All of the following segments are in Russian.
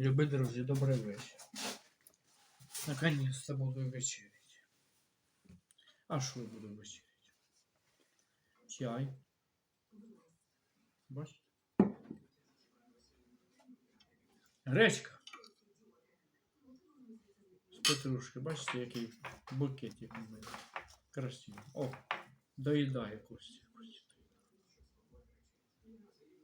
Люби, друзі, добрий вечір. Наконец-то буду вечерять. А що я буду вечерять? Чай. Бачите? Гречка. З петрушки. Бачите, який букетик у мене. Красивий. О, доїдає. Костя.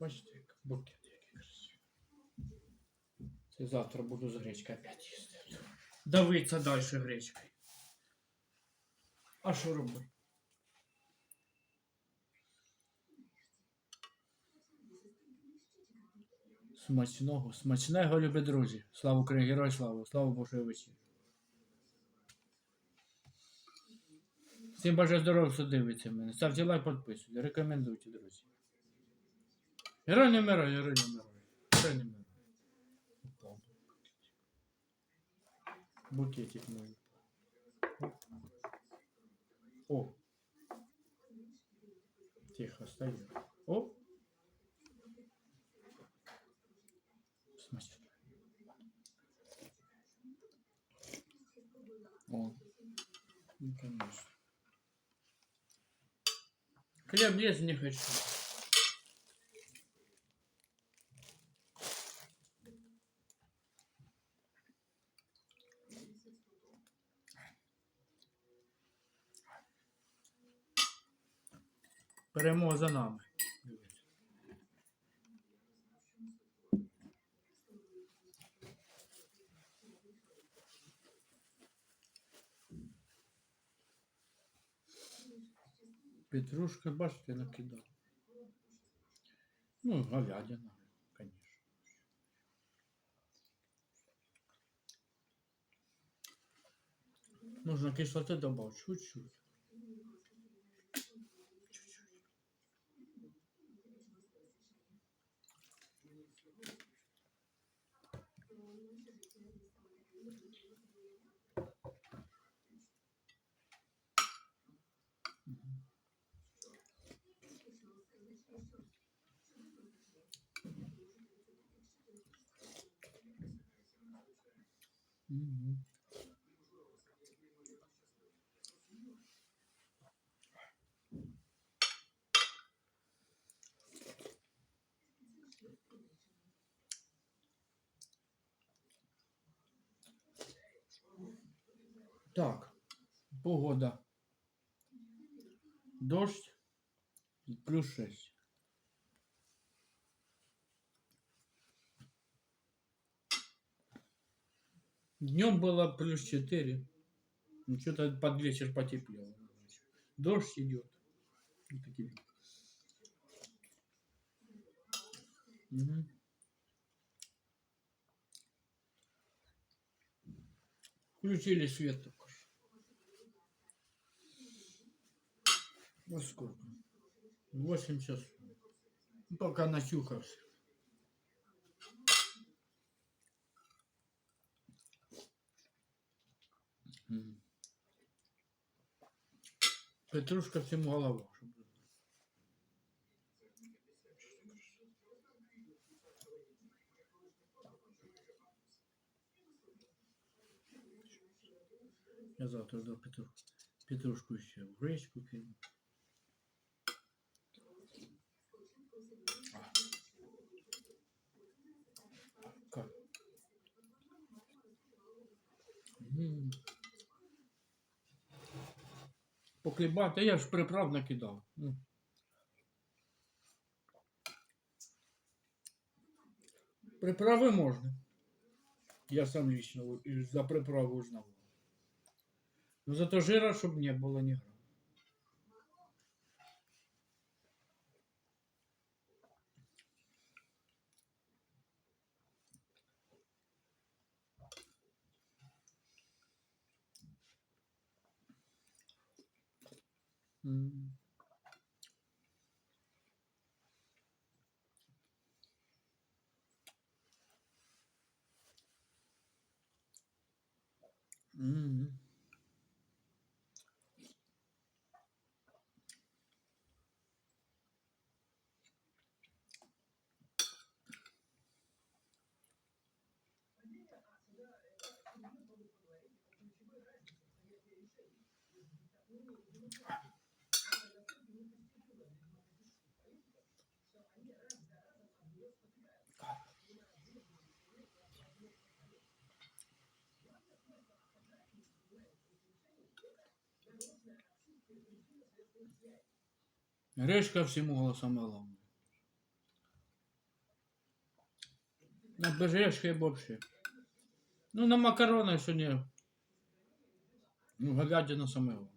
Бачите, як букет. Це завтра буду з гречкою опять їсти. Давиться далі гречкою. А що робити? Смачного, смачного, любі друзі. Слава Україні, герой слава, слава Божій вечір. Всім бажаю здоров'я, хто дивиться мене. Ставте лайк, підписуйте, рекомендуйте, друзі. Герой не вмирає, герой не вмирає. Герой не. Букетик мой. О. Тихо, стою. О. Смачно. О. Ну, конечно. Хлеб есть не хочу. Перемога за нами. Петрушка, бачите, накидав. Ну, говядина, конечно. Нужно кислоты добавить. Чуть-чуть. Так, погода. Дождь плюс 6. Днем было плюс 4. Ну, что-то под вечер потеплело. Дождь идет. Вот. Мгм. Включили свет Во сколько? Восемь часов. Ну, Пока начухался. Петрушка вы знали. Я завтра до Петру... Петрушку еще в гречку кину. Похлібати, я ж приправ накидав. М. Приправи можна. Я сам лично за приправу знав. Но зато жира, щоб не було ні грама. 嗯。Гречка всему голосом головне. На гречки вообще. Ну, на макароны сегодня. Ну, говядина самое главное.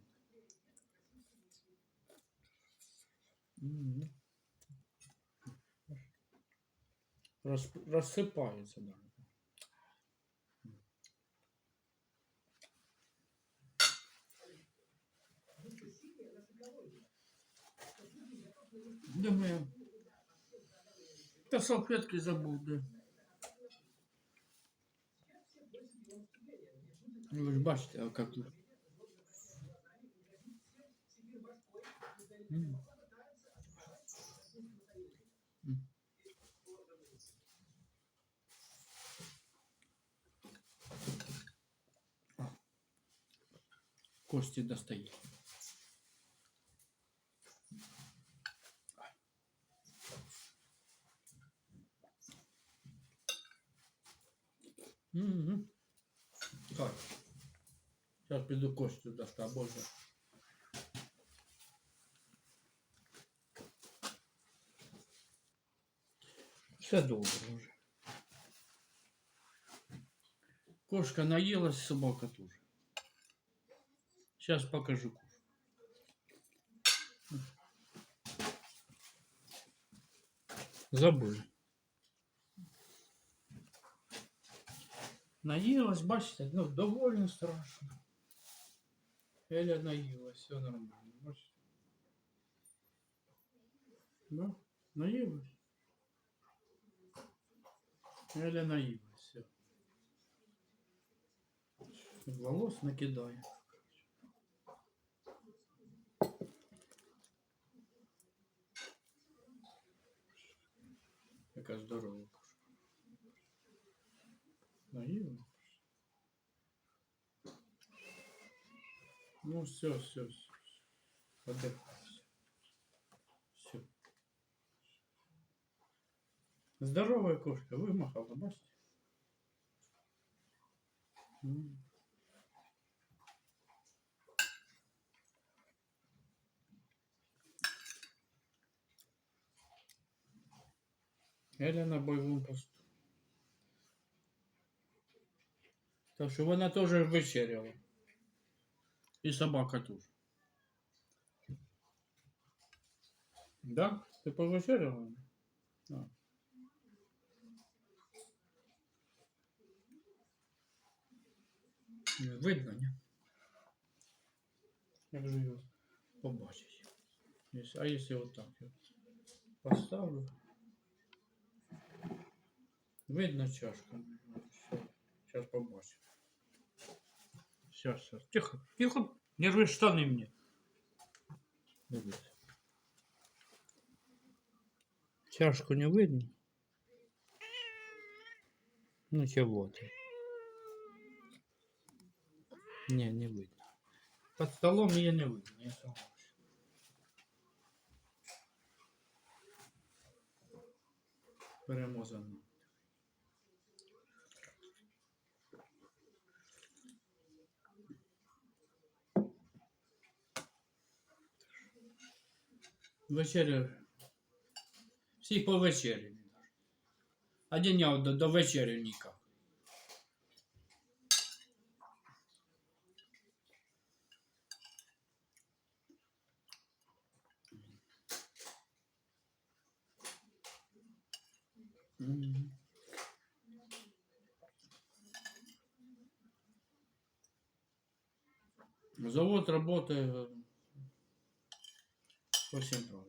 Мгм. Рассыпается, да. Думаю, та салфетки забув, да. Ну, ви ж бачите, а як тут. М. М. Достає. Мгм. Так. Сейчас піду костю доста, боже. Все добре вже. Кошка наелась, собака тоже. Сейчас покажу кошку. Забыли. Наелась, бачите, ну довольно страшно. Эля наелась, все нормально. Бачите? Да? Наелась. Эля наелась, все. Волос накидає. Яка здорова кошка. Ну все, все, все. Отдыхайся. Все. Здоровая кошка, вымахала, бачите? Еля на бойовому посту. Так що вона теж вечеряла. І собака теж. Да? Ти повечеряла? А. Не Видно, ні? Як же його побачить? Єс- А якщо отак я поставлю? Видно чашка. Сейчас побачим. Сейчас, сейчас. Тихо, тихо. Не рви штаны мне. Чашку не видно? Ну чего ты? Не, не видно. Под столом ее не видно, я согласен. Беремо. Вечеря. Всі по вечері. Один я до, до вечері ніяк. Завод работает правилам.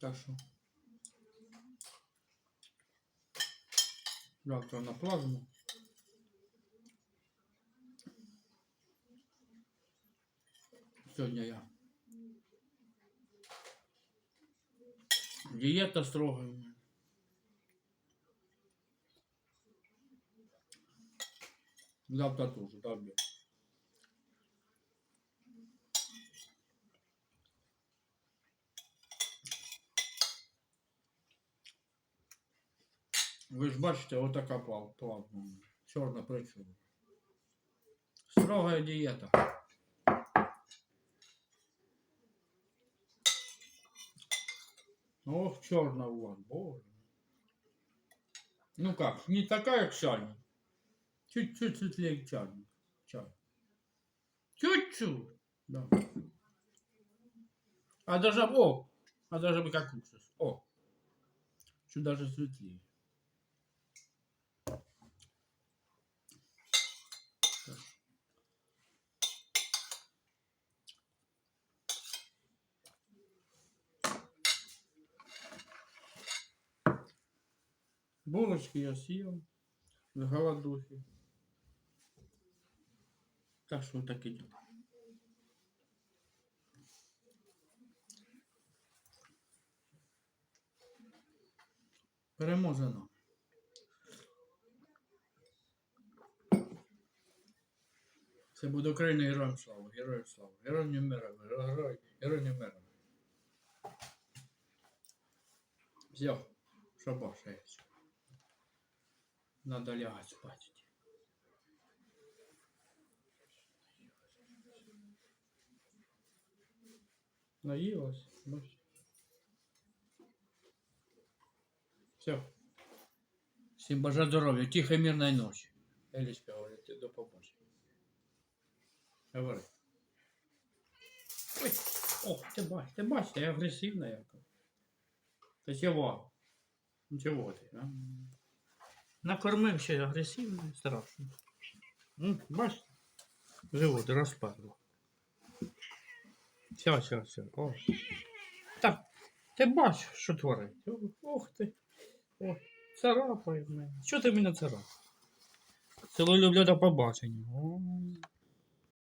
Так что завтра на плазму. Сегодня я Диета строгая. у меня. Завтра тоже, да, блин. Ви ж бачите, отака плавна. Чорна причина. Строгая диета. Ох, чорна у вас, боже. Ну как, не такая, как чайник. Чуть-чуть светлее. Чай. Чуть-чуть. Да. А даже, о, а даже бы как уксус. О, чуть даже светлее. Булочки я съел с голодухи. Так что так идет. Переможено. Це буде Україна героям слава, героям слава, героям мира, герой, герой мира. Все, шабаш. Надо лягать спать. Наелась. Все. Всім бажаю здоров'я, тихої мирної ночі. Елічка говорить, до побачення. Говори. Ой, о, ти бачиш, ти бачиш, я агресивна яка. Та чого? Ну чого ти, а? Агресивно, страшно. М, Бачите? Живот розпадло. Все, все, все. О. Так, ти бачиш, що творить. Ох ти. О, царапає мене. Що ти мене царапаєш? Цілу люблю до побачення. О.